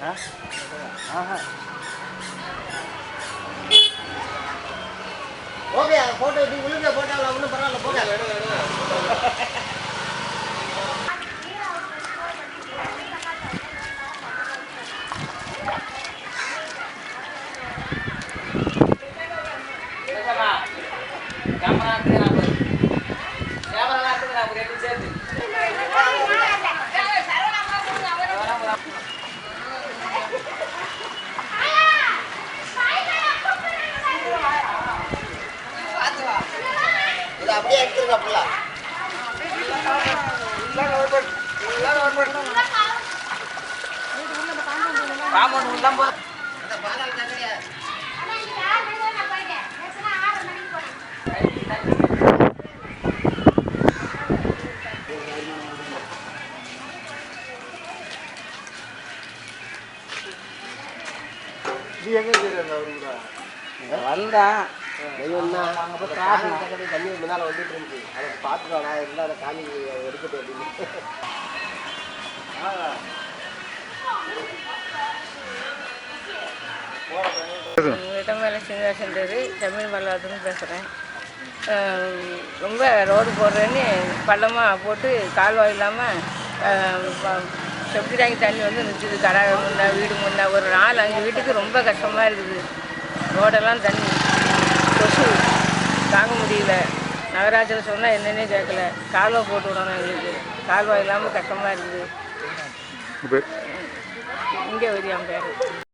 Oke, foto di mulutnya foto foto lah, foto lah, foto. Lah, இது அப்படியே எடுத்துருங்க ஃபுல்லா அந்த பாலால் தண்ணியா வந்தான். அங்கே போய் தண்ணி முன்னால் வந்துட்டு இருந்துச்சு. அதை பார்த்துக்கலாம் நான் இருந்தால் அதை காணி எடுக்கட்டும் அப்படின்னு. இடமேல தமிழ் மல்லாதுன்னு பேசுகிறேன் ரொம்ப ரோடு போடுறேன்னு பள்ளமாக போட்டு கால்வாய் இல்லாமல் செப்டி டேங்க் தண்ணி வந்து நிற்கிது கடை முன்னே வீடு முன்னே ஒரு நாலு அஞ்சு வீட்டுக்கு ரொம்ப கஷ்டமாக இருக்குது. ரோடெல்லாம் தண்ணி முடியல நகராட்சியில் சொன்னால் என்னன்னே கேட்கல கால்வாய் போட்டு விடணும் எங்களுக்கு. கால்வாய் இல்லாமல் கஷ்டமாக இருக்குது. இங்கே வரியாம் பேர்.